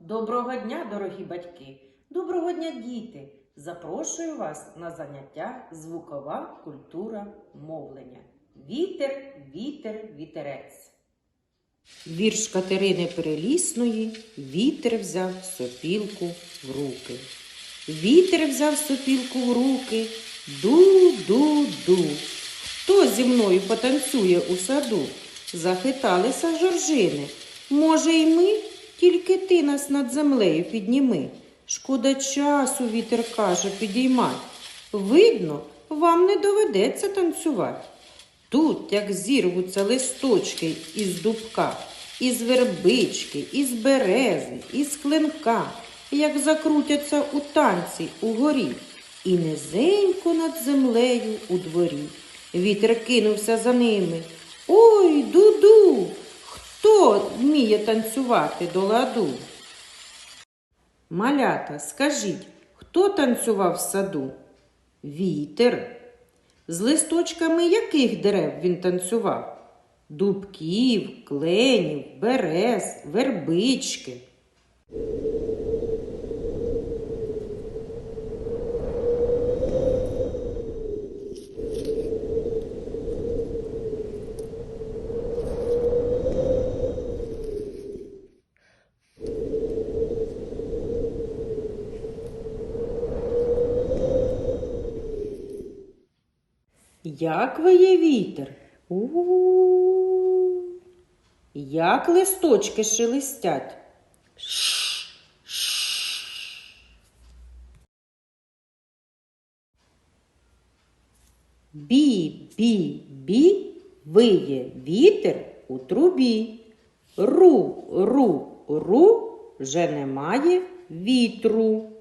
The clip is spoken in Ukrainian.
Доброго дня, дорогі батьки! Доброго дня, діти! Запрошую вас на заняття Звукова культура мовлення. Вітер, вітер, вітерець. Вірш Катерини Перелісної Вітер взяв сопілку в руки. Вітер взяв сопілку в руки. Ду-ду-ду. Хто зі мною потанцює у саду? Захиталися жоржини. Може, й ми, тільки ти нас над землею підніми. Шкода часу, вітер каже, підіймать. Видно, вам не доведеться танцювати. Тут, як зірвуться листочки із дубка, із вербички, із берези, із клинка, як закрутяться у танці угорі, і низенько над землею у дворі. Вітер кинувся за ними. Ой, дуду! Вміє танцювати до ладу? Малята, скажіть, хто танцював в саду? Вітер. З листочками яких дерев він танцював? Дубків, кленів, берез, вербички. Як виє вітер? У-у-у. Як листочки шелестять? Бі-бі-бі виє вітер у трубі. Ру, ру, ру вже немає вітру.